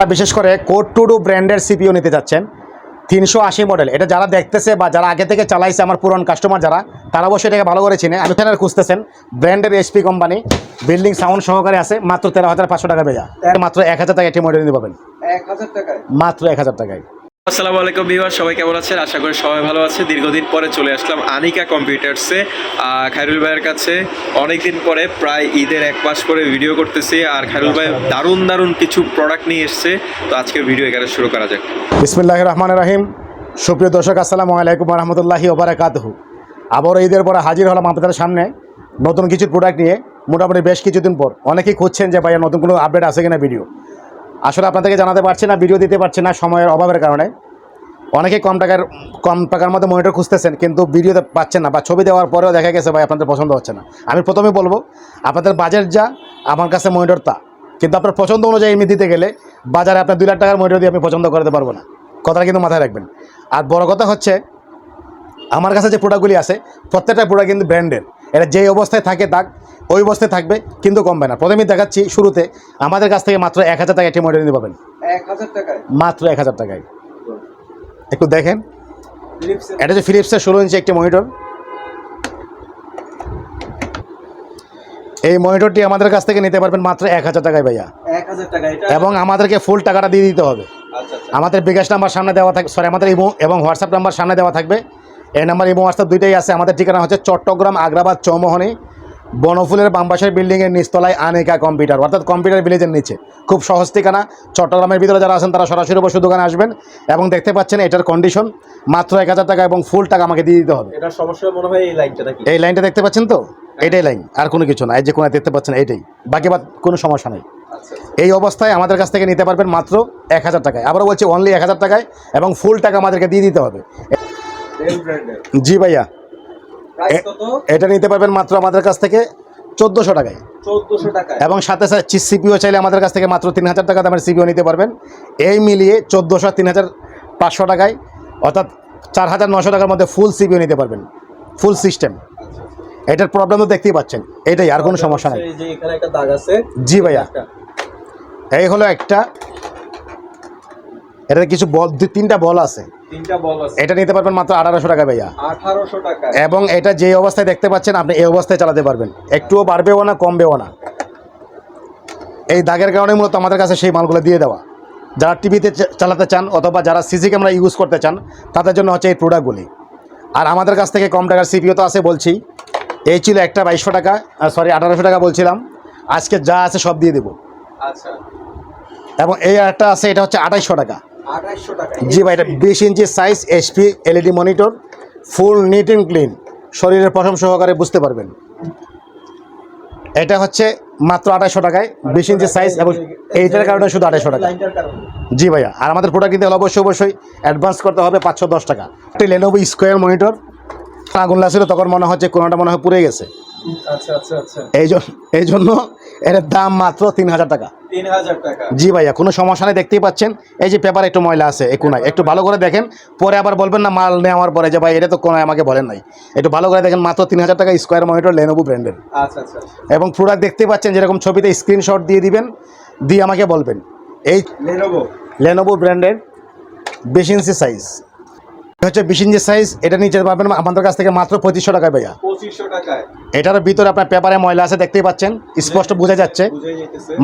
বিশেষ করে code two do ব্র্যান্ডের সিপিও নিতে যাচ্ছেন। তিনশো আশি মডেল এটা যারা দেখতেছে বা যারা আগে থেকে চালাইছে আমার পুরন কাস্টমার যারা তারা অবশ্যই এটাকে ভালো করে চিনে। আমি খুঁজতেছেন। ব্র্যান্ডের এসপি কোম্পানি বিল্ডিং সাউন্ড সহকারে আছে মাত্র তেরো হাজার পাঁচশো টাকা বেজা মাত্র এক হাজার টাকা একটি মডেল নিতে পাবেন এক হাজার টাকায়? মাত্র এক হাজার টাকায়। আসসালামু আলাইকুম ভিউয়ার সবাই কেমন আছেন? আশা করি সবাই ভালো আছে। দীর্ঘদিন পরে চলে আসলাম আনিকা কম্পিউটার্সে। খায়রুল ভাইয়ের কাছে অনেকদিন পরে প্রায় ঈদের এক মাস পরে ভিডিও করতেছি আর খায়রুল ভাই দারুণ দারুণ কিছু প্রোডাক্ট নিয়ে এসছে। তো আজকের ভিডিও এখানে শুরু করা যাক। বিসমিল্লাহ রহমান রাহিম। সুপ্রিয় দর্শক আসসালামু আলাইকুম রহমতুল্লাহি ওবরাকাতহু আবারও ঈদের পরে হাজির হলাম আপনাদের সামনে নতুন কিছু প্রোডাক্ট নিয়ে। মোটামুটি বেশ কিছুদিন পর। অনেকেই খুঁজছেন যে ভাইয়া নতুন কোনো আপডেট আছে কিনা ভিডিও আসলে আপনাদেরকে জানাতে পারছি না ভিডিও দিতে পারছি না সময়ের অভাবের কারণে। অনেকেই কম টাকার কম টাকার মধ্যে মনিটর খুঁজতেছেন, কিন্তু ভিডিওতে পাচ্ছেন না বা ছবি দেওয়ার পরেও দেখা গেছে ভাই আপনাদের পছন্দ হচ্ছে না। আমি প্রথমে বলব, আপনাদের বাজেট যা, আমার কাছে মনিটর তা। কিন্তু আপনার পছন্দ অনুযায়ী এমনি দিতে গেলে বাজারে আপনার দুই লাখ টাকার মনিটর দিয়ে আমি পছন্দ করতে পারব না। কথাটা কিন্তু মাথায় রাখবেন। আর বড় কথা হচ্ছে, আমার কাছে যে প্রোডাক্টগুলি আছে, প্রত্যেকটা প্রোডাক্ট কিন্তু ব্র্যান্ডের এটা যেই অবস্থায় থাকে দাগ ওই অবস্থায় থাকবে কিন্তু কমবে না। প্রথমেই দেখাচ্ছি শুরুতে আমাদের কাছ থেকে মাত্র এক হাজার টাকা একটি মনিটর নিতে পাবেন মাত্র এক হাজার টাকায়। একটু দেখেন। এটা যে ফিলিপসের ষোলো ইঞ্চি একটি মনিটর এই মনিটরটি আমাদের কাছ থেকে নিতে পারবেন মাত্র এক হাজার টাকায় ভাইয়া। এবং আমাদেরকে ফুল টাকাটা দিয়ে দিতে হবে। আচ্ছা আচ্ছা। আমাদের বিকাশ নাম্বার সামনে দেওয়া থাকবে সরি আমাদের ইমো এবং হোয়াটসঅ্যাপ নাম্বার সামনে দেওয়া থাকবে। এই নাম্বার ইমো হোয়াটসঅ্যাপ দুইটাই আছে। আমাদের ঠিকানা হচ্ছে চট্টগ্রাম আগ্রাবাদ চৌমোহনী বনফুলের বামবাসের বিল্ডিংয়ের নিচতলায় আনিকা কম্পিউটার। অর্থাৎ কম্পিউটার ভিলেজের নিচে। খুব সহজ ঠিকানা। চট্টগ্রামের ভিতরে যারা আছেন তারা সরাসরি বসে দোকানে আসবেন এবং দেখতে পাচ্ছেন এটার কন্ডিশন মাত্র এক হাজার টাকা এবং ফুল টাকা আমাকে দিয়ে দিতে হবে। এটা সমস্যা মনে হয় এই লাইনটা এই লাইনটা দেখতে পাচ্ছেন তো? এটাই লাইন আর কোনো কিছু না। এই যে কোনো দেখতে পাচ্ছেন এইটাই বাকি বাদ কোনো সমস্যা নেই। আচ্ছা এই অবস্থায় আমাদের কাছ থেকে নিতে পারবেন মাত্র এক হাজার টাকায়। আবারও বলছি অনলি এক হাজার টাকায় এবং ফুল টাকা আমাদেরকে দিয়ে দিতে হবে। জি ভাইয়া। এটা নিতে পারবেন মাত্র আমাদের কাছ থেকে চোদ্দোশো টাকায়। চোদ্দশো টাকায়। এবং সাথে সাথে সিপিও চাইলে আমাদের কাছ থেকে মাত্র তিন হাজার টাকা দামের সিপিও নিতে পারবেন। এই মিলিয়ে চোদ্দোশো তিন হাজার পাঁচশো টাকায় অর্থাৎ চার হাজার নশো টাকার মধ্যে ফুল সিপিও নিতে পারবেন। ফুল সিস্টেম এটার প্রবলেম তো দেখতেই পাচ্ছেন। এটাই আর কোনো সমস্যা নেই। জি ভাইয়া। এই হলো একটা এটাতে কিছু বল তিনটা বল আছে। এটা নিতে পারবেন মাত্র আঠারোশো টাকা ভাইয়া। আঠারোশো টাকা এবং এটা যে অবস্থায় দেখতে পাচ্ছেন আপনি এই অবস্থায় চালাতে পারবেন। একটুও বাড়বেও না কমবেও না। এই দাগের কারণে মূলত আমাদের কাছে সেই মালগুলো দিয়ে দেওয়া। যারা টিভিতে চালাতে চান অথবা যারা সিসি ক্যামেরা ইউজ করতে চান তাদের জন্য হচ্ছে এই প্রোডাক্টগুলি আর আমাদের কাছ থেকে কম টাকার সিপিও তো আছে বলছি। এই ছিল একটা বাইশশো টাকা সরি আঠারোশো টাকা বলছিলাম। আজকে যা আছে সব দিয়ে দেবো। আচ্ছা। এবং এই একটা আছে এটা হচ্ছে আঠাইশশো টাকা। জি ভাই এটা বিশ inch size SP LED monitor full neat and clean শরীরের পশম সহকারে বুঝতে পারবেন। এটা হচ্ছে মাত্র আঠাশশো টাকায় বিশ ইঞ্চি সাইজ এবং এইটার কারণে শুধু আঠাশশো টাকা। জি ভাইয়া আর আমাদের প্রোডাক্ট কিন্তু হলে অবশ্যই অবশ্যই অ্যাডভান্স করতে হবে পাঁচশো দশ টাকা। একটি লেনোভো স্কোয়ার মনিটর আগুন লাগছিল তখন মনে হচ্ছে কোনোটা মনে হয় পুড়ে গেছে। আচ্ছা আচ্ছা আচ্ছা। এই জন্য এই জন্য এটার দাম মাত্র তিন হাজার টাকা। জি ভাইয়া কোনো সমস্যা নেই দেখতেই পাচ্ছেন। এই যে পেপার একটু ময়লা আছে এই কোনায়। একটু ভালো করে দেখেন পরে আবার বলবেন না মাল নেওয়ার পরে যে ভাই এটা তো কোনায় আমাকে বলেন নাই। একটু ভালো করে দেখেন মাত্র তিন হাজার টাকা স্কোয়ার মনিটর লেনোভো ব্র্যান্ডের এবং প্রোডাক্ট দেখতেই পাচ্ছেন যেরকম ছবিতে স্ক্রিনশট দিয়ে দিবেন দিয়ে আমাকে বলবেন। এই লেনোভো লেনোভো ব্র্যান্ডের বিশ ইঞ্চি সাইজ হচ্ছে বিশ ইঞ্চি সাইজ এটা নিচে পাবেন আমাদের কাছ থেকে মাত্র পঁচিশশো টাকা ভাইয়া। এটার ভিতরে আপনার পেপারে ময়লা আছে দেখতেই পাচ্ছেন। স্পষ্ট বোঝা যাচ্ছে।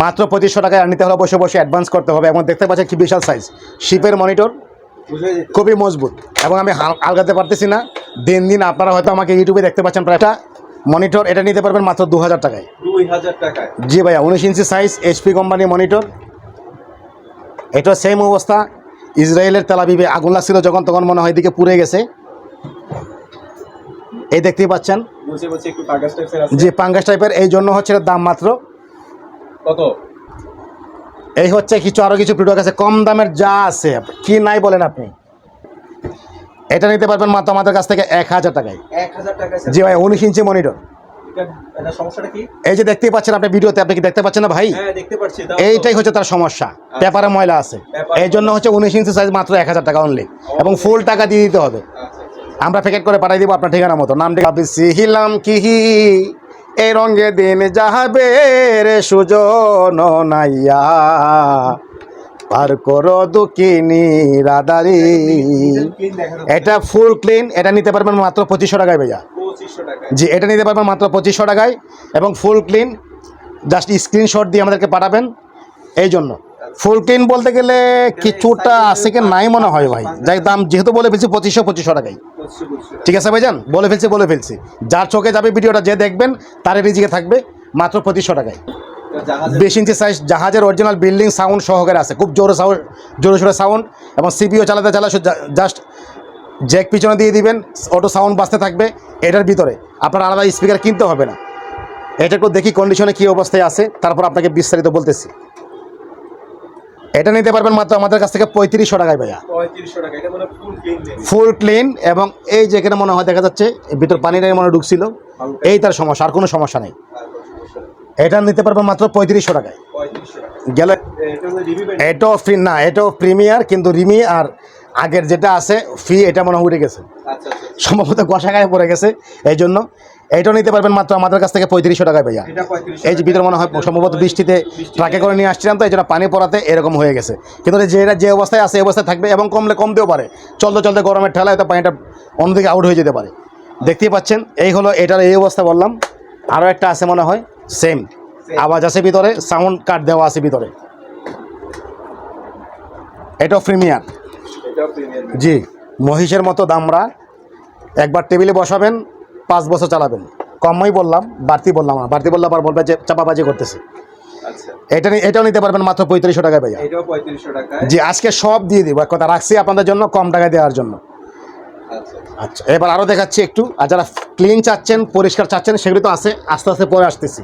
মাত্র পঁচিশশো টাকায় নিতে হলে বসে বসে অ্যাডভান্স করতে হবে। এবং দেখতে পাচ্ছেন কি বিশাল সাইজ শিপের মনিটর খুবই মজবুত। এবং আমি আলগাতে পারতেছি না। দিন দিন আপনারা হয়তো আমাকে ইউটিউবে দেখতে পাচ্ছেন প্রায়। একটা মনিটর এটা নিতে পারবেন মাত্র দু হাজার টাকায়। টাকায় জি ভাইয়া উনিশ inch size HP company monitor এটা সেম অবস্থা। ইসরায়েলের তেলাবিবে আগুন লাগছিল যখন তখন মনে হয় এদিকে পুড়ে গেছে। এই দেখতেই পাচ্ছেন। যে পাঙ্গাস টাইপের এই জন্য হচ্ছে দাম মাত্র। কত? এই হচ্ছে কিছু আরও কিছু প্রোডাক্ট আছে কম দামের যা আছে। কি নাই বলেন আপনি? এটা নিতে পারবেন মাত্র আমাদের কাছ থেকে এক হাজার টাকায়। জি ভাই উনিশ ইঞ্চি মনিটর এই যে দেখতেই পাচ্ছেন আপনি ভিডিওতে আপনি কি দেখতে পাচ্ছেন না ভাই? হ্যাঁ দেখতে। এইটাই হচ্ছে তার সমস্যা। পেপারে ময়লা আছে। এই জন্য হচ্ছে উনিশ ইঞ্চি সাইজ মাত্র এক হাজার টাকা অনলি এবং ফুল টাকা দিয়ে দিতে হবে। আচ্ছা আচ্ছা আমরা প্যাকেট করে পাঠিয়ে দিব আপনার ঠিকানা মতো। নামটি আপনি সিহিলাম কিহি এই রঙে দিন যাহাবে রে সুজন নাইয়া। পার করো দুকিনি রাদারি এটা ফুল ক্লিন এটা নিতে পারবেন মাত্র পঁচিশশো টাকায় টাকা জি এটা নিতে পারবেন মাত্র পঁচিশশো টাকায় এবং ফুল ক্লিন জাস্ট স্ক্রিনশট দিয়ে আমাদেরকে পাঠাবেন এই জন্য। ফুল ক্লিন বলতে গেলে কিছুটা আছে কি নাই মনে হয় ভাই। যাই দাম যেহেতু বলে ফেলছি পঁচিশশো পঁচিশশো পঁচিশশো ঠিক আছে ভাইজান? বলে ফেলছি বলে ফেলছি। যার চোখে যাবে ভিডিওটা যে দেখবেন তার রিজিকে থাকবে মাত্র পঁচিশশো টাকায়। বিশ ইঞ্চি সাইজ জাহাজের অরিজিনাল বিল্ডিং সাউন্ড সহকারে আছে। খুব জোরে সাউন্ড জোরে সোরে সাউন্ড এবং সিপিও চালাতে চালাতে জাস্ট জ্যাক পিছনে দিয়ে দিবেন অটো সাউন্ড বাজতে থাকবে এটার ভিতরে আপনার আলাদা স্পিকার কিনতে হবে না। এটা একটু দেখি কন্ডিশনে কী অবস্থায় আছে তারপর আপনাকে বিস্তারিত বলতেছি। এটা নিতে পারবেন মাত্র আমাদের কাছ থেকে পঁয়ত্রিশশো টাকায় ভাইয়া। ফুল ক্লিন এবং এই যেখানে মনে হয় দেখা যাচ্ছে ভিতর পানিটাই মনে ঢুকছিল এই তার সমস্যা আর কোনো সমস্যা নেই। এটা নিতে পারবেন মাত্র পঁয়ত্রিশশো টাকায়। গেলে এটাও ফ্রি না এটাও প্রিমিয়ার কিন্তু রিমি আর আগের যেটা আছে ফি এটা মনে উঠে গেছে। আচ্ছা আচ্ছা। সম্ভবত গসা গায়ে পড়ে গেছে এই জন্য এইটাও নিতে পারবেন মাত্র আমাদের কাছ থেকে পঁয়ত্রিশশো টাকায় ভাইয়া। এই যে ভিতরে মনে হয় সম্ভবত বৃষ্টিতে ট্রাকে করে নিয়ে আসছিলাম তো এই জন্য পানি পড়াতে এরকম হয়ে গেছে। কিন্তু যে এটা যে অবস্থায় আছে এই অবস্থায় থাকবে এবং কমলে কমতেও পারে। চলতে চলতে গরমের ঠেলায় তো পানিটা অন্যদিকে আউট হয়ে যেতে পারে। দেখতেই পাচ্ছেন এই হলো এটার এই অবস্থা বললাম। আরও একটা আছে মনে হয় সেম আওয়াজ আছে ভিতরে সাউন্ড কার্ড দেওয়া আছে ভিতরে। এটাও প্রিমিয়ার এটাও জি মহিষের মতো দামরা। একবার টেবিলে বসাবেন পাঁচ বছর চালাবেন। কমই বললাম বাড়তি বললাম না। বাড়তি বললে আবার বলবে যে চাপাবাজি করতেছে। আচ্ছা। এটা এটাও নিতে পারবেন মাত্র পঁয়ত্রিশশো টাকায় ভাইয়া। জি আজকে সব দিয়ে দিব। এক কথা রাখছি আপনাদের জন্য কম টাকায় দেওয়ার জন্য। আচ্ছা। আচ্ছা এবার আরও দেখাচ্ছি একটু। আর যারা ক্লিন চাচ্ছেন পরিষ্কার চাচ্ছেন সেগুলি তো আছে। আস্তে আস্তে পরে আসতেছি।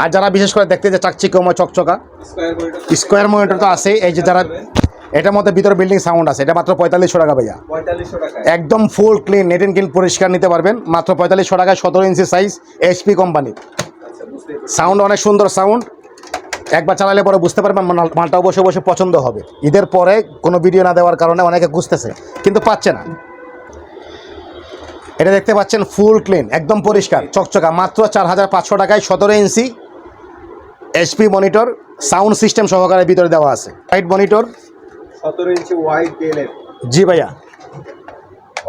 আর যারা বিশেষ করে দেখতে যে চাকচিকময় চকচকা স্কোয়ার মনিটর স্কোয়ার মনিটর তো আছে। এই যে যারা এটার মধ্যে ভিতরে বিল্ডিং সাউন্ড আছে। এটা মাত্র পঁয়তাল্লিশশো টাকা ভাইয়া। পঁয়তাল্লিশশো টাকা একদম full clean neat and clean পরিষ্কার নিতে পারবেন। মাত্র পঁয়তাল্লিশশো টাকায় সতেরো inch size HP company sound অনেক সুন্দর সাউন্ড একবার চালালে পরে বুঝতে পারবেন মাল- মালটাও বসে বসে পছন্দ হবে। ঈদের পরে কোনো ভিডিও না দেওয়ার কারণে অনেকে খুঁজতেছে কিন্তু পাচ্ছে না। এটা দেখতে পাচ্ছেন ফুল ক্লিন একদম পরিষ্কার চকচকা। মাত্র চার হাজার পাঁচশো টাকায় সতেরো inch HP monitor sound system সহকারে ভিতরে দেওয়া আছে। লাইট মনিটর সতেরো ইঞ্চি ওয়াইড ডেলের জি ভাইয়া।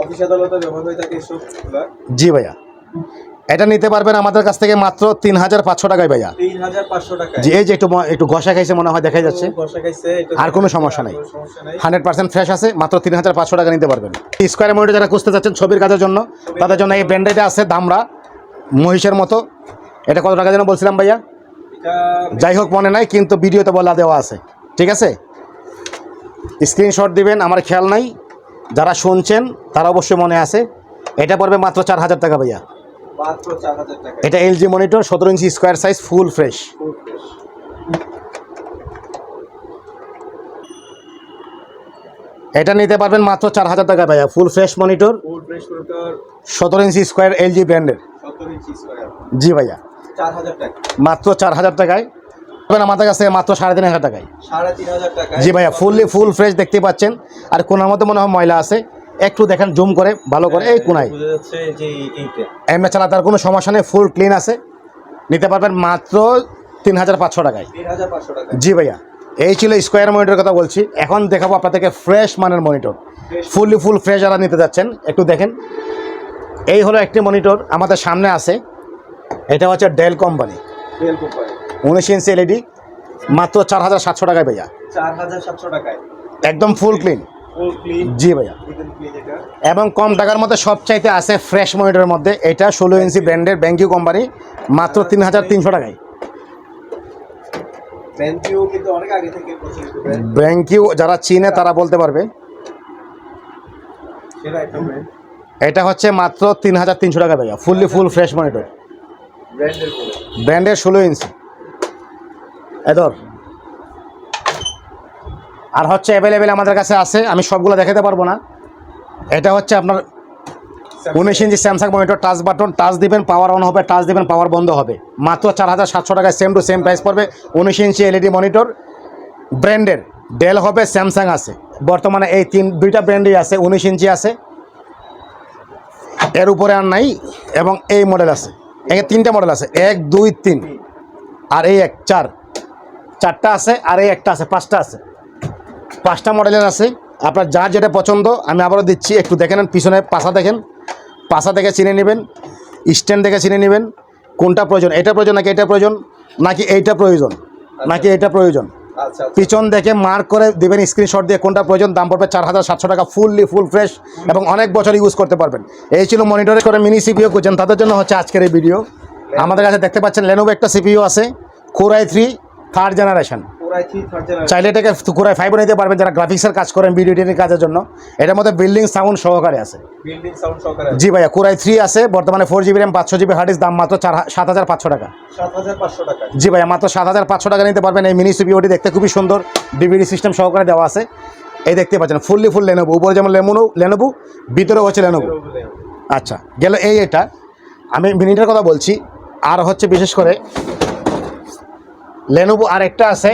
অফিস আদালতে ব্যবহার হয়ে থাকে এসব জি ভাইয়া। এটা নিতে পারবেন আমাদের কাছ থেকে মাত্র তিন হাজার পাঁচশো টাকায় ভাইয়া। তিন হাজার পাঁচশো টাকা জি এই যে একটু একটু ঘষা খাইছে মনে হয় দেখা যাচ্ছে। আর কোনো সমস্যা নাই। হান্ড্রেড পার্সেন্ট ফ্রেশ আছে মাত্র তিন হাজার পাঁচশো টাকা নিতে পারবেন। স্কোয়ার মনিটর যারা খুঁজতে চাচ্ছেন ছবির কাজের জন্য তাদের জন্য এই ব্র্যান্ডেটা আছে দামরা মহিষের মতো। এটা কত টাকা যেন বলছিলাম ভাইয়া? যাই হোক মনে নাই কিন্তু ভিডিওতে বলা দেওয়া আছে। ঠিক আছে? স্ক্রিনশট দিবেন আমার খেয়াল নাই। যারা শুনছেন তারা অবশ্যই মনে আছে। এটা পড়বে মাত্র চার হাজার টাকা ভাইয়া। এটা এলজি মনিটর সতেরো inch square size full fresh. এটা নিতে পারবেন মাত্র চার হাজার টাকা ভাইয়া ফুল ফ্রেশ মনিটর সতেরো ইঞ্চি স্কোয়ার এলজি ব্র্যান্ডের। জি ভাইয়া। মাত্র চার হাজার টাকায়। পাবেন আমাদের কাছে মাত্র সাড়ে তিন হাজার টাকায়। সাড়ে তিন হাজার টাকা জি ভাইয়া ফুললি ফুল ফ্রেশ দেখতে পাচ্ছেন। আর কোনার মধ্যে মনে হয় ময়লা আছে। একটু দেখেন জুম করে ভালো করে। এই কোনায়। এমনি চালাতে আর কোনো সমস্যা নেই ফুল ক্লিন আছে। নিতে পারবেন মাত্র তিন হাজার পাঁচশো টাকায়। জি ভাইয়া এই ছিল স্কোয়ার মনিটর কথা বলছি। এখন দেখাবো আপনাদেরকে ফ্রেশ মানের মনিটর ফুললি ফুল ফ্রেশ যারা নিতে যাচ্ছেন একটু দেখেন। এই হলো একটি মনিটর আমাদের সামনে আছে। এটা হচ্ছে ডেল কোম্পানি ডেল কোম্পানি উনিশ ইঞ্চি এলইডি মাত্র চার হাজার সাতশো টাকায় ভাইয়া। চার হাজার সাতশো টাকায়? একদম ফুল ক্লিন জি ভাইয়া। এবং কম টাকার মধ্যে সবচাইতে আছে ফ্রেশ মনিটরের মধ্যে। এটা ষোলো ইঞ্চি ব্র্যান্ডের ব্যাঙ্কিউ কোম্পানি মাত্র তিন হাজার তিনশো টাকায়। ব্যাঙ্কিউ যারা চিনে তারা বলতে পারবে। এটা হচ্ছে মাত্র তিন হাজার তিনশো টাকা ভাইয়া ফুললি ফুল ফ্রেশ মনিটর ব্র্যান্ডের ষোলো ইঞ্চি এদর আর হচ্ছে অ্যাভেলেবেল আমাদের কাছে আছে আমি সবগুলো দেখাতে পারব না। এটা হচ্ছে আপনার উনিশ inch Samsung monitor touch button touch দিবেন পাওয়ার অন হবে টাচ দিবেন পাওয়ার বন্ধ হবে। মাত্র চার হাজার সাতশো টাকায় সেম টু সেম প্রাইস পড়বে উনিশ ইঞ্চি এলইডি মনিটর ব্র্যান্ডের ডেল হবে স্যামসাং আছে। বর্তমানে এই তিন দুইটা ব্র্যান্ডই আছে উনিশ ইঞ্চি আছে। এর উপরে আর নাই এবং এই মডেল আছে। এখানে তিনটা মডেল আছে এক দুই তিন। আর এই এক চার। চারটা আছে আর এই একটা আছে পাঁচটা আছে। পাঁচটা মডেলের আছে। আপনার যার যেটা পছন্দ আমি আবারও দিচ্ছি একটু দেখে নেন পিছনে পাশা দেখেন। পাশা দেখে চিনে নেবেন স্ট্যান্ড দেখে চিনে নেবেন কোনটা প্রয়োজন এটা প্রয়োজন নাকি এটা প্রয়োজন নাকি এইটা প্রয়োজন নাকি এটা প্রয়োজন। আচ্ছা আচ্ছা। পিছন দেখে মার্ক করে দেবেন স্ক্রিনশট দিয়ে কোনটা প্রয়োজন দাম পড়বে চার হাজার সাতশো টাকা ফুললি ফুল ফ্রেশ এবং অনেক বছর ইউজ করতে পারবেন। এই ছিল মনিটরে করে মিনি সিপিও করছেন তাদের জন্য হচ্ছে আজকের এই ভিডিও আমাদের কাছে দেখতে পাচ্ছেন লেনোভো একটা সিপিও আছে কোরাই থ্রি থার্ড জেনারেশন চাইলে এটাকে কোরাই ফাইভও নিতে পারবেন যারা গ্রাফিক্সের কাজ করেন ভিডিও এডিটিং কাজের জন্য। এটার মধ্যে বিল্ডিং সাউন্ড সহকারে আছে। বিল্ডিং সাউন্ড সহকারে জি ভাইয়া কোরাই থ্রি আছে বর্তমানে ফোর জিবি র্যাম পাঁচশো জিবি হার্ডিস দাম মাত্র চার সাত হাজার পাঁচশো টাকা। সাত হাজার পাঁচশো টাকা। জি ভাইয়া মাত্র সাত হাজার পাঁচশো টাকা নিতে পারবেন। এই মিনি সিপিওটি দেখতে খুবই সুন্দর। ডিভিডি সিস্টেম সহকারে দেওয়া আছে। এই দেখতে পাচ্ছেন ফুললি ফুল লেনোভো উপরে যেমন লেমনো লেনোভো ভিতরে হচ্ছে লেনোভো আচ্ছা গেল এই এটা। আমি মিনিটের কথা বলছি। আর হচ্ছে বিশেষ করে লেনোভো আর একটা আছে।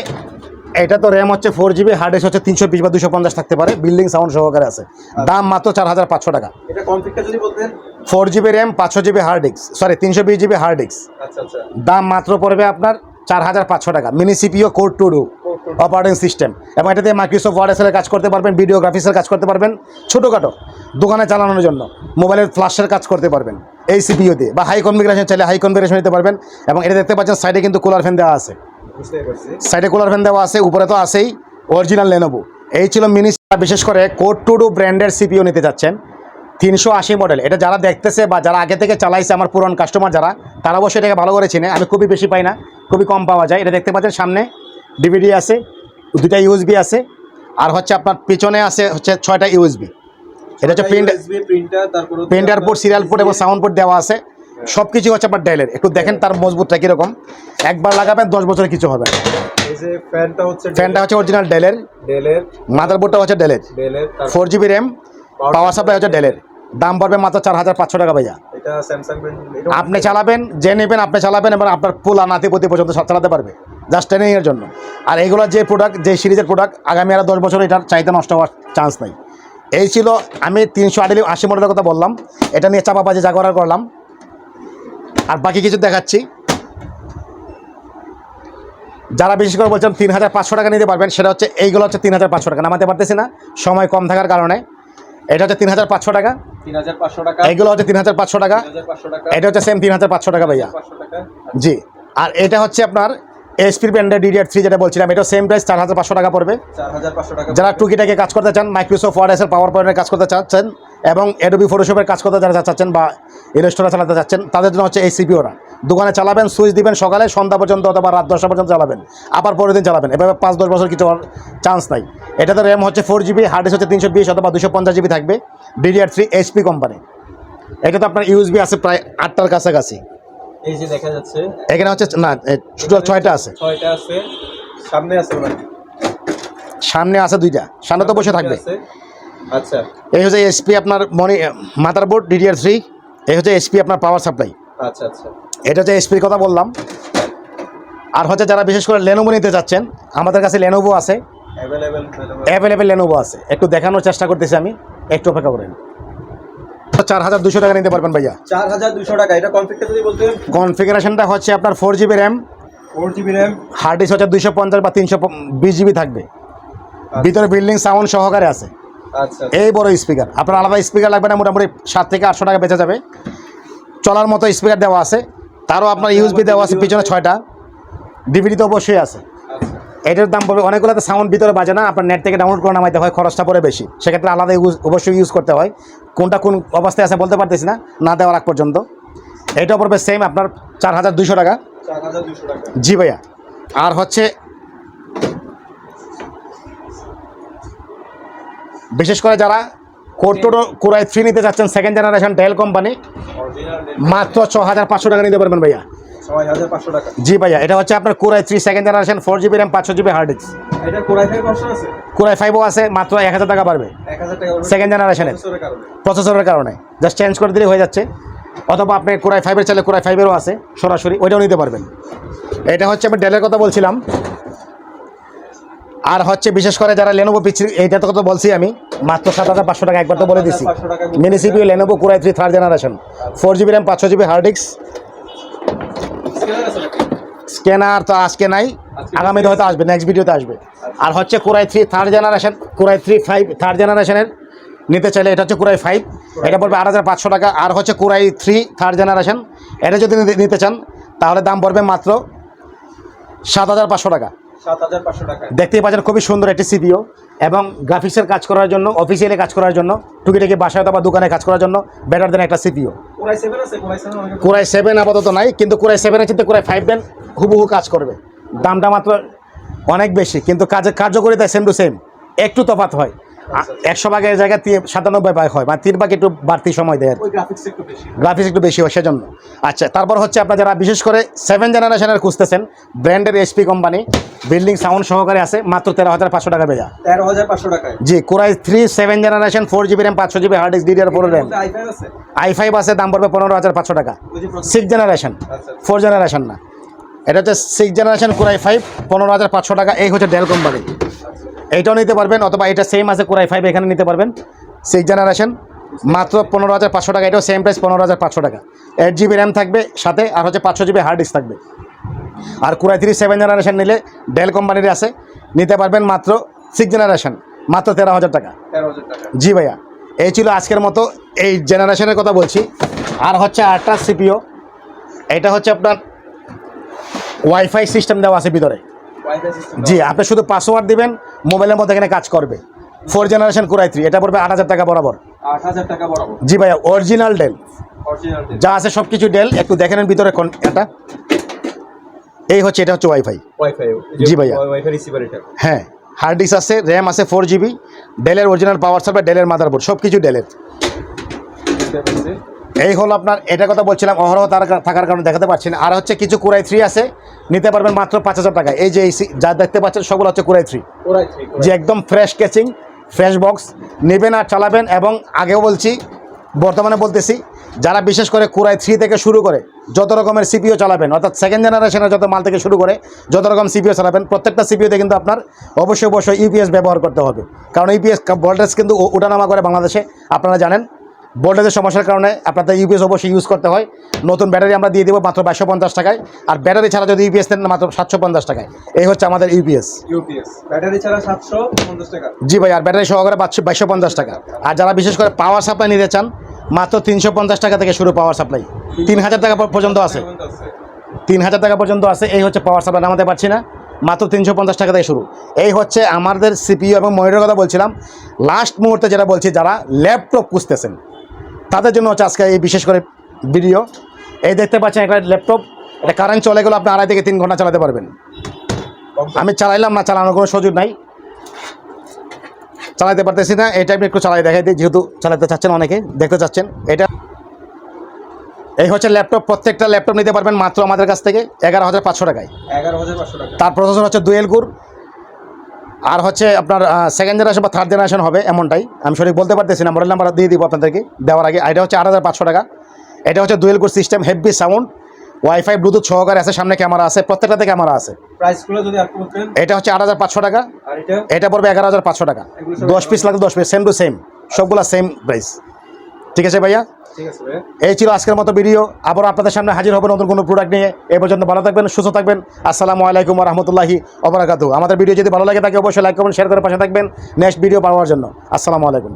এটা তো র্যাম হচ্ছে ফোর জিবি হার্ড হচ্ছে তিনশো বিশ বা দুশো পঞ্চাশ থাকতে পারে। বিল্ডিং সাউন্ড সহকারে আছে। দাম মাত্র চার হাজার পাঁচশো টাকা। ফোর জিবি র্যাম পাঁচশো জিবি হার্ড ডিস্ক সরি তিনশো বিশ জিবি হার্ড ডিস্ক দাম মাত্র পড়বে আপনার চার হাজার পাঁচশো টাকা। Mini CPU core two duo operating system এবং এটাতে মাইক্রোসফট ওয়ার্ড এসের কাজ করতে পারবেন ভিডিওগ্রাফিক্সের কাজ করতে পারবেন ছোটোখাটো দোকানে চালানোর জন্য। মোবাইলের ফ্লাশের কাজ করতে পারবেন এই সিপিও দিয়ে বা হাই কনফিগারেশন চাইলে হাই কনফিগারেশন নিতে পারবেন। এবং এটা দেখতে পাচ্ছেন সাইডে কিন্তু কুলার ফ্যান দেওয়া আছে। সাইডে কুলার ফ্যান দেওয়া আছে উপরে তো আছেই। অরিজিনাল লেনোভো এই ছিল মিনি বিশেষ করে কোড টু ডু ব্র্যান্ডের সিপিও নিতে যাচ্ছেন। তিনশো আশি মডেল এটা যারা দেখতেছে বা যারা আগে থেকে চালাইছে আমার পুরন কাস্টমার যারা তারা অবশ্যই এটাকে ভালো করে চিনে। আমি খুবই বেশি পাই না খুবই কম পাওয়া যায়। এটা দেখতে পাচ্ছেন সামনে ডিভিডি আছে দুটা ইউএসবি আছে। আর হচ্ছে আপনার পিছনে আছে হচ্ছে ছয়টা ইউএসবি এটা হচ্ছে প্রিন্ট প্রিন্টার তারপর প্রিন্টার পোর্ট সিরিয়াল পোর্ট এবং সাউন্ড পোর্ট দেওয়া আছে। সব কিছু হচ্ছে আপনার ডেলের একটু দেখেন তার মজবুতটা কীরকম। একবার লাগাবেন দশ বছরে কিছু হবে ফ্যানটা হচ্ছে ফ্যানটা হচ্ছে অরিজিনাল ডেলের ডেলের মাদার হচ্ছে ডেলের four GB RAM power supply হচ্ছে ডেলের দাম পড়বে মাত্র চার হাজার পাঁচশো টাকা ভাইয়া। আপনি চালাবেন যে নেবেন আপনি চালাবেন এবং আপনার পোলা নাতিপতি পর্যন্ত চালাতে পারবে। জাস্ট ট্রেনিংয়ের জন্য। আর এগুলো যে প্রোডাক্ট যে সিরিজের প্রোডাক্ট আগামী আরও দশ বছর এটার চাহিদা নষ্ট হওয়ার চান্স নাই। এই ছিল আমি তিনশো আটালি আশি মডেলের কথা বললাম। এটা নিয়ে চাপাবাজি যা করার করলাম। আর বাকি কিছু দেখাচ্ছি যারা বিশেষ করে বলছেন তিন হাজার পাঁচশো টাকা নিতে পারবেন সেটা হচ্ছে এইগুলো হচ্ছে তিন হাজার পাঁচশো টাকা নামাতে পারতেছি না সময় কম থাকার কারণে এটা হচ্ছে তিন হাজার পাঁচশো টাকা এইগুলো হচ্ছে তিন হাজার পাঁচশো টাকা এটা হচ্ছে সেম তিন হাজার পাঁচশো টাকা ভাইয়া জি আর এটা হচ্ছে আপনার এসপির ব্র্যান্ডের ডিডিআর থ্রি যেটা বলছিলাম এটা সেম প্রাইস চার হাজার পাঁচশো টাকা পড়বে যারা টুকিটাকে কাজ করতে চান মাইক্রোসফট ওয়ার্ড এসের পাওয়ার পয়েন্টের কাজ করতে চাচ্ছেন এবং এডোবি ফটোশপের কাজ করতে যারা চাচ্ছেন বা ইনস্টলার চালাতে চাচ্ছেন তাদের জন্য হচ্ছে এই সিপিওরা দোকানে চালাবেন সুইচ দিবেন সকালে সন্ধ্যা পর্যন্ত অথবা রাত দশটা পর্যন্ত চালাবেন আবার পরের দিন চালাবেন। এভাবে পাঁচ দশ বছর কিছু হওয়ার চান্স নাই। এটাতে র্যাম হচ্ছে ফোর জিবি হার্ড হচ্ছে তিনশো বিশ অথবা দুশো পঞ্চাশ জিবি থাকবে ডিডিআর থ্রি এইচপি কোম্পানি এটা তো আপনার ইউএসবি আছে প্রায় আটটার কাছাকাছি। এই যে দেখা যাচ্ছে এখানে হচ্ছে না ছয়টা আছে। ছয়টা আছে সামনে আছে সামনে আছে দুইটা সামনে তো বসে থাকবে। আচ্ছা। এই হচ্ছে এসপি আপনার মনি মাদার বোর্ড ডিডিআর থ্রি এই হচ্ছে এসপি আপনার পাওয়ার সাপ্লাই আচ্ছা আচ্ছা। এটা হচ্ছে এসপির কথা বললাম আর হচ্ছে যারা বিশেষ করে লেনোভো নিতে চাচ্ছেন আমাদের কাছে লেনোভো আছে। অ্যাভেলেবেল লেনোভো আছে। একটু দেখানোর চেষ্টা করতেছি আমি একটু অপেক্ষা করেন। চার হাজার দুশো টাকা নিতে পারবেন ভাইয়া। চার হাজার দুশো টাকা এটা কনফিগটা যদি বলতেন? কনফিগারেশনটা হচ্ছে আপনার four GB RAM four GB RAM hard disk হচ্ছে দুইশো পঞ্চাশ বা তিনশো বিশ জিবি থাকবে। ভিতরে বিল্ডিং সাউন্ড সহকারে আছে। আচ্ছা এই বড় স্পিকার। আপনার আলাদা স্পিকার লাগবে না মোটামুটি সাত থেকে আটশো টাকা বেঁচে যাবে। চলার মতো স্পিকার দেওয়া আছে। তারও আপনার ইউএসবি দেওয়া আছে পিছনে ছয়টা। ডিভিডি তো অবশ্যই আছে। আচ্ছা। এটার দাম পড়বে অনেকগুলোতে সাউন্ড ভিতরে বাজে না আপনার নেট থেকে ডাউনলোড করে নামাইতে হয় খরচটা পড়ে বেশি। সেক্ষেত্রে আলাদা ইউজ অবশ্যই ইউজ করতে হয়। কোনটা কোন অবস্থায় আছে বলতে পারতেছি না না দেওয়ার আগ পর্যন্ত। এটা পড়বে সেম আপনার চার হাজার দুশো টাকা। জি ভাইয়া। আর হচ্ছে বিশেষ করে যারা কোটোটো কোরাই থ্রি নিতে চাচ্ছেন সেকেন্ড জেনারেশন ডেল কোম্পানি মাত্র ছ হাজার পাঁচশো টাকা নিতে পারবেন ভাইয়া। জি ভাইয়া এটা হচ্ছে আপনার core i three second generation four GB RAM পাঁচশো GB hard disk core i ফাইভও আছে? মাত্র এক হাজার টাকা পারবে সেকেন্ড কারণে। প্রসেসরের কারণে। জাস্ট চেঞ্জ করে দিলে হয়ে যাচ্ছে। অথবা আপনি কোরাই ফাইভের চাইলে কোরাই ফাইভেরও আছে সরাসরি ওইটাও নিতে পারবেন। এটা হচ্ছে আমি ডেলের কথা বলছিলাম। আর হচ্ছে বিশেষ করে যারা লেনোভো পিচ্ছি এইটা তো বলছি আমি মাত্র সাত হাজার পাঁচশো টাকা একবার তো বলে দিছি। 7,500 mini CPU Lenovo core i three third generation four GB RAM পাঁচশো জিবি হার্ড ডিস্ক স্ক্যানার তো আজকে নাই। আগামীতে হয়তো আসবে নেক্সট ভিডিওতে আসবে। আর হচ্ছে core i three third generation core i three five third জেনারেশনের নিতে চাইলে এটা হচ্ছে কুরাই ফাইভ এটা পড়বে আট হাজার পাঁচশো টাকা। আর হচ্ছে কুরাই থ্রি থার্ড জেনারেশন এটা যদি নিতে চান তাহলে দাম পড়বে মাত্র সাত হাজার পাঁচশো টাকা। দেখতেই পাচ্ছেন খুবই সুন্দর একটি সিপিও এবং গ্রাফিক্সের কাজ করার জন্য অফিসিয়ালে কাজ করার জন্য টুকিটাকি বাসায় অথবা দোকানে কাজ করার জন্য বেটার দেন একটা সিপিও কোরাই সেভেন আপাতত নাই কিন্তু কুরাই সেভেনের চিন্তা কুরাই ফাইভ দেন হুবহু কাজ করবে। দামটা মাত্র অনেক বেশি কিন্তু কাজের কার্যকরিতা সেম টু সেম একটু তফাত হয়। একশো ভাগের জায়গায় তি- সাতানব্বই ভাগ হয় মানে তিন ভাগ একটু বাড়তি সময় দেয় গ্রাফিক্স একটু বেশি। হয় সেজন্য। আচ্ছা তারপর হচ্ছে আপনার যারা বিশেষ করে সেভেন জেনারেশনের খুঁজতেছেন ব্র্যান্ডের এসপি কোম্পানি বিল্ডিং সাউন্ড সহকারে আছে মাত্র তেরো হাজার পাঁচশো টাকা বেজা তেরো হাজার পাঁচশো টাকায়? জি core i three seven generation four GB RAM পাঁচশো GB hard disk DDR four RAM I five আছে? দাম পড়বে পনেরো হাজার পাঁচশো টাকা। সিক্স জেনারেশন ফোর জেনারেশন না। এটা হচ্ছে সিক্স জেনারেশন কুরাই ফাইভ পনেরো হাজার পাঁচশো টাকা। এই হচ্ছে ডেল কোম্পানি এইটাও নিতে পারবেন অথবা এটা সেম আছে কুরাই ফাইভ এখানে নিতে পারবেন। সিক্স জেনারেশন মাত্র পনেরো হাজার পাঁচশো টাকা এটাও সেম প্রাইস পনেরো হাজার পাঁচশো টাকা। এইট জিবি র্যাম থাকবে সাথে আর হচ্ছে পাঁচশো জিবি হার্ড ডিস্ক থাকবে। আর core i three seven generation নিলে ডেল কোম্পানির আছে নিতে পারবেন মাত্র সিক্স জেনারেশন মাত্র তেরো হাজার টাকা। জি ভাইয়া এই ছিল আজকের মতো এই জেনারেশনের কথা বলছি। আর হচ্ছে আটটা সিপিও এটা হচ্ছে আপনার ওয়াইফাই সিস্টেম দেওয়া আছে ভিতরে। জি আপনি শুধু পাসওয়ার্ড দিবেন মোবাইলের মধ্যে এখানে কাজ করবে। ফোর জেনারেশন কুরাই থ্রি এটা পড়বে আট হাজার টাকা বরাবর। আট হাজার টাকা বরাবর। জি ভাইয়া অরিজিনাল ডেল যা আছে সব কিছু ডেল একটু দেখে নেন ভিতরে কোন এটা। এই হচ্ছে এটা হচ্ছে ওয়াইফাই জি ভাইয়া। হ্যাঁ হার্ড ডিস্ক আছে র্যাম আছে ফোর জিবি ডেলের অরিজিনাল পাওয়ার সাপ্লাই ডেলের মাদারবোর্ড সব কিছু ডেলের এই হলো আপনার এটা কথা বলছিলাম অহরহ তার থাকার কারণে দেখাতে পাচ্ছি না। আর হচ্ছে কিছু কুরাই থ্রি আছে নিতে পারবেন মাত্র পাঁচ হাজার টাকা এই যে যা দেখতে পাচ্ছেন সবগুলো হচ্ছে কুরাই থ্রি কোরাই যে একদম ফ্রেশ কেচিং ফ্রেশ বক্স নেবেন আর চালাবেন এবং আগেও বলছি বর্তমানে বলতেছি যারা বিশেষ করে কুরাই থ্রি থেকে শুরু করে যত রকমের সিপিও চালাবেন অর্থাৎ সেকেন্ড জেনারেশনের যত মাল থেকে শুরু করে যত রকম সিপিও চালাবেন প্রত্যেকটা সিপিওতে কিন্তু আপনার অবশ্যই অবশ্যই ইউপিএস ব্যবহার করতে হবে। কারণ ইউপিএস ভোল্টেজ কিন্তু ওঠানামা করে বাংলাদেশে আপনারা জানেন। ভোল্টেজের সমস্যার কারণে আপনাদের ইউপিএস অবশ্যই ইউজ করতে হয়। নতুন ব্যাটারি আমরা দিয়ে দেবো মাত্র বাইশশো পঞ্চাশ টাকায়। আর ব্যাটারি ছাড়া যদি ইউপিএস দেন মাত্র সাতশো পঞ্চাশ টাকায়। এই হচ্ছে আমাদের ইউপিএস ইউপিএস ব্যাটারি ছাড়া সাতশো পঞ্চাশ টাকা। জি ভাই আর ব্যাটারি সহকারে পাচ্ছি বাইশশো পঞ্চাশ টাকা। আর যারা বিশেষ করে পাওয়ার সাপ্লাই নিতে চান মাত্র তিনশো পঞ্চাশ টাকা থেকে শুরু পাওয়ার সাপ্লাই তিন হাজার টাকা পর্যন্ত আছে পর্যন্ত আছে। তিন হাজার টাকা পর্যন্ত আছে এই হচ্ছে পাওয়ার সাপ্লাই নামাতে পারছি না। মাত্র তিনশো পঞ্চাশ টাকা থেকে শুরু। এই হচ্ছে আমাদের সিপিইউ এবং মনিটরের কথা বলছিলাম। লাস্ট মুহূর্তে যেটা বলছি যারা ল্যাপটপ খুঁজতেছেন তাদের জন্য হচ্ছে আজকে এই বিশেষ করে ভিডিও। এই দেখতে পাচ্ছেন একটা ল্যাপটপ এটা কারেন্ট চলে গেলে আপনি আড়াই থেকে তিন ঘণ্টা চালাতে পারবেন। আমি চালাইলাম না চালানোর কোনো সুযোগ নাই। চালাতে পারতেছি না এটা আমি একটু চালাই দেখাই দিই যেহেতু চালাতে চাচ্ছেন অনেকে দেখতে চাচ্ছেন। এটা এই হচ্ছে ল্যাপটপ প্রত্যেকটা ল্যাপটপ নিতে পারবেন মাত্র আমাদের কাছ থেকে এগারো হাজার পাঁচশো টাকায়। এগারো হাজার পাঁচশো টাকা। তার প্রসেসর হচ্ছে দুয়েল গুর আর হচ্ছে আপনার সেকেন্ড জেনারেশন বা থার্ড জেনারেশন হবে এমনটাই। আমি সঠিক বলতে পারতেছি না মডেল নাম্বার দিয়ে দিব আপনাদেরকে দেওয়ার আগে। এটা হচ্ছে আট হাজার পাঁচশো টাকা। এটা হচ্ছে dual core system heavy sound WiFi Bluetooth সহকারে আছে সামনে ক্যামেরা আছে প্রত্যেকটাতে ক্যামেরা আছে। এটা হচ্ছে আট হাজার পাঁচশো টাকা। এটা? এটা পড়বে এগারো হাজার পাঁচশো টাকা। দশ পিস লাগবে দশ পিস সেম টু সেম সবগুলা সেম প্রাইস ঠিক আছে ভাইয়া? ঠিক আছে ভাইয়া। এই ছিল আজকের মতো ভিডিও। আবার আপনাদের সামনে হাজির হবে নতুন কোনো প্রোডাক্ট নিয়ে। এ পর্যন্ত ভালো থাকবেন সুস্থ থাকবেন। আসসালামু আলাইকুম রহমতুল্লাহি অবরাকাতু আমাদের ভিডিও যদি ভালো লাগে তাকে অবশ্যই লাইক করবেন শেয়ার করে পাশে থাকবেন। নেক্সট ভিডিও পাওয়ার জন্য। আসসালামু আলাইকুম।